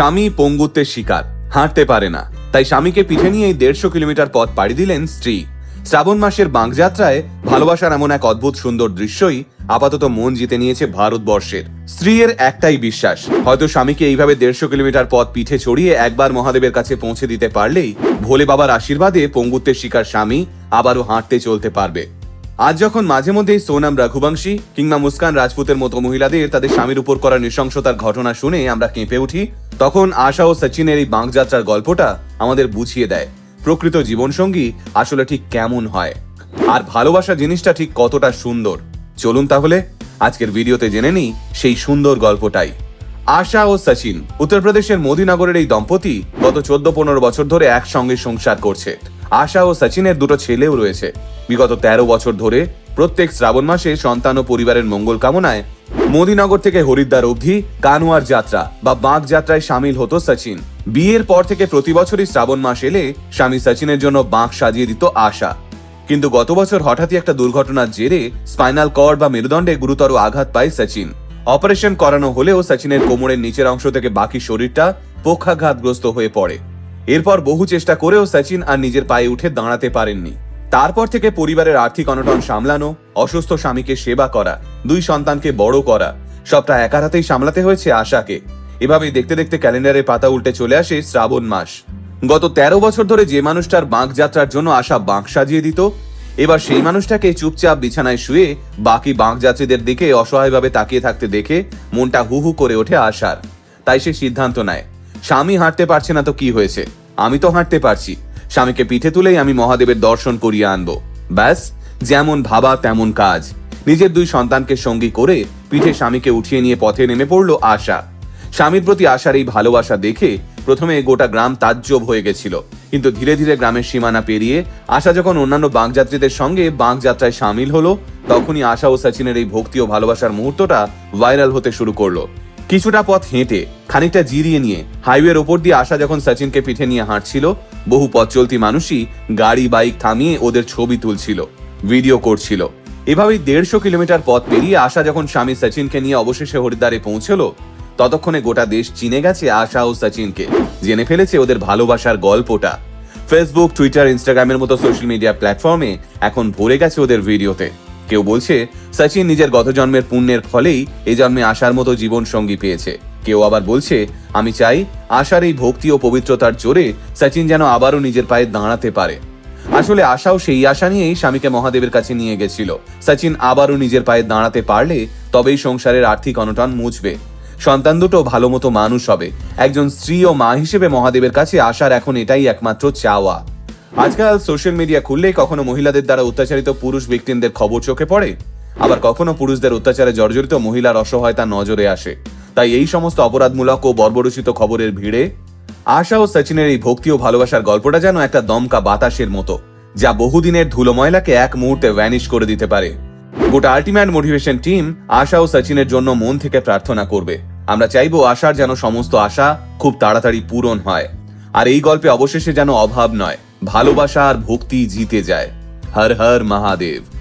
স্বামী পঙ্গুত্বের শিকার। হাঁটতে পারে না। তাই স্বামীকে পিঠে নিয়ে দেড়শো কিলোমিটার পথ পাড়ি দিলেন স্ত্রী। শ্রাবণ মাসের বাঁকযাত্রায় ভালোবাসার এমন এক অদ্ভুত সুন্দর দৃশ্যই আপাতত মন জিতে নিয়েছে ভারতবর্ষের। স্ত্রীর একটাই বিশ্বাস, হয়তো স্বামীকে এইভাবে দেড়শো কিলোমিটার পথ পিঠে ছড়িয়ে একবার মহাদেবের কাছে পৌঁছে দিতে পারলেই ভোলে বাবার আশীর্বাদে পঙ্গুত্বের শিকার স্বামী আবারও হাঁটতে চলতে পারবে। আজ যখন মাঝে মধ্যেই সোনাম, রঘুবংশী কিংবা মুস্কান রাজপুতের মতো মহিলাদের তাদের স্বামীর উপর করা নৃশংসতার ঘটনা শুনে আমরা কেঁপে উঠি, তখন আশা ও সচিনের এই বাঁকযাত্রার গল্পটা আমাদের বুঝিয়ে দেয়। প্রকৃত জীবনসঙ্গী আসলে ঠিক কেমন হয়? আর ভালোবাসা জিনিসটা ঠিক কতটা সুন্দর? চলুন তাহলে আজকের ভিডিওতে জেনে নিই সেই সুন্দর গল্পটাই। আশা ও সচিন, উত্তরপ্রদেশের মোদিনগরের এই দম্পতি গত চোদ্দ পনেরো বছর ধরে একসঙ্গে সংসার করছে। আশা ও সচিনের দুটো ছেলেও রয়েছে। বিগত তেরো বছর ধরে প্রত্যেক শ্রাবণ মাসে সন্তান ও পরিবারের মঙ্গল কামনায় মোদিনগর থেকে হরিদ্বার অবধি কানোয়ার যাত্রা বা বাঁক যাত্রায় সামিল হতো সচিন। বিয়ের পর থেকে প্রতি বছরই শ্রাবণ মাস এলে স্বামী সচিনের জন্য বাঁক সাজিয়ে দিত আশা। কিন্তু গত বছর হঠাৎই একটা দুর্ঘটনার জেরে স্পাইনাল কর্ড বা মেরুদণ্ডে গুরুতর আঘাত পায় সচিন। অপারেশন করানো হলেও সচিনের কোমরের নিচের অংশ থেকে বাকি শরীরটা পক্ষাঘাতগ্রস্ত হয়ে পড়ে। এরপর বহু চেষ্টা করেও সচিন আর নিজের পায়ে উঠে দাঁড়াতে পারেননি। তারপর থেকে পরিবারের আর্থিক অনটন সামলানো, অসুস্থ স্বামীকে সেবা করা, দুই সন্তানকে বড় করা, সবটা একার হাতেই সামলাতে হয়েছে আশাকে। এভাবেই দেখতে দেখতে ক্যালেন্ডারের পাতা উল্টে চলে আসে শ্রাবণ মাস। গত তেরো বছর ধরে যে মানুষটার বাঁক যাত্রার জন্য আশা বাঁক সাজিয়ে দিত, এবার সেই মানুষটাকে চুপচাপ বিছানায় শুয়ে বাকি বাঁক যাত্রীদের দিকে অসহায়ভাবে তাকিয়ে থাকতে দেখে মনটা হু হু করে ওঠে আশার। তাই সে সিদ্ধান্ত নেয়। স্বামী হাঁটতে পারছে না তো কি হয়েছে? আমি তো হাঁটতে পারছি। স্বামীকে পিঠে তুলেই আমি মহাদেবের দর্শন করিয়ে আনব। ব্যাস, যেমন ভাবা তেমন কাজ। নিজের দুই সন্তানকে সঙ্গী করে পিঠে স্বামীকে উঠিয়ে নিয়ে পথে নেমে পড়ল আশা। স্বামীর প্রতি আশার এই ভালোবাসা দেখে প্রথমে গোটা গ্রাম তাজ্জব হয়ে গেছিল। কিন্তু ধীরে ধীরে গ্রামের সীমানা পেরিয়ে আশা যখন অন্যান্য বাঁকযাত্রীদের সঙ্গে বাঁক যাত্রায় সামিল হলো, তখনই আশা ও সচিনের এই ভক্তি ও ভালোবাসার মুহূর্তটা ভাইরাল হতে শুরু করল। কিছুটা পথ হেঁটে, খানিকটা জিরিয়ে নিয়ে হাইওয়ের ওপর দিয়ে আসা যখন সচিনকে পিঠে নিয়ে হাঁটছিল, বহু পথ চলতি মানুষই গাড়ি, বাইক থামিয়ে ওদের ছবি তুলছিল, ভিডিও করছিল। এভাবেই দেড়শো কিলোমিটার পথ পেরিয়ে আসা যখন স্বামী সচিনকে নিয়ে অবশেষে হরিদ্বারে পৌঁছলো, ততক্ষণে গোটা দেশ চিনে গেছে আশা ও সচিনকে, জেনে ফেলেছে ওদের ভালোবাসার গল্পটা। ফেসবুক টুইটার ইনস্টাগ্রামের মতো সোশ্যাল মিডিয়া প্ল্যাটফর্মে এখন ভরে গেছে ওদের ভিডিওতে কেউ বলছে, সচিন নিজের গত জন্মের পুণ্যের ফলেই এই জন্মে আশার মতো জীবন সঙ্গী পেয়েছে। কেউ আবার বলছে, আমি চাই আশার এই ভক্তি ও পবিত্রতার জোরে সচিন যেন আবারও নিজের পায়ে দাঁড়াতে পারে। আসলে আশাও সেই আশা নিয়েই স্বামীকে মহাদেবের কাছে নিয়ে গেছিল। সচিন আবারও নিজের পায়ে দাঁড়াতে পারলে তবেই সংসারের আর্থিক অনটন মুছবে। সন্তান দুটো ভালো মতো মানুষ হবে। একজন স্ত্রী ও মা হিসেবে মহাদেবের কাছে আসার এখন এটাই একমাত্র চাওয়া। আজকাল সোশ্যাল মিডিয়া খুললেই কখনো মহিলাদের দ্বারা অত্যাচারিত পুরুষ ব্যক্তিদের খবর চোখে পড়ে, আবার কখনো পুরুষদের অত্যাচারে জর্জরিত মহিলার অসহায়তা নজরে আসে। তাই এই সমস্ত অপরাধমূলক ও বর্বরচিত খবরের ভিড়ে আশা ও সচিনের এই ভক্তি ও ভালোবাসার গল্পটা যেন একটা দমকা বাতাসের মতো, যা বহুদিনের ধুলো ময়লাকে এক মুহূর্তে ভ্যানিশ করে দিতে পারে। গোটা আলটিমেট মোটিভেশন টিম আশা ও সচিনের জন্য মন থেকে প্রার্থনা করবে। আমরা চাইব আশার যেন সমস্ত আশা খুব তাড়াতাড়ি পূরণ হয়। আর এই গল্পে অবশেষে যেন অভাব নয়। ভালোবাসা আর ভক্তি জিতে যায়। হর হর মহাদেব।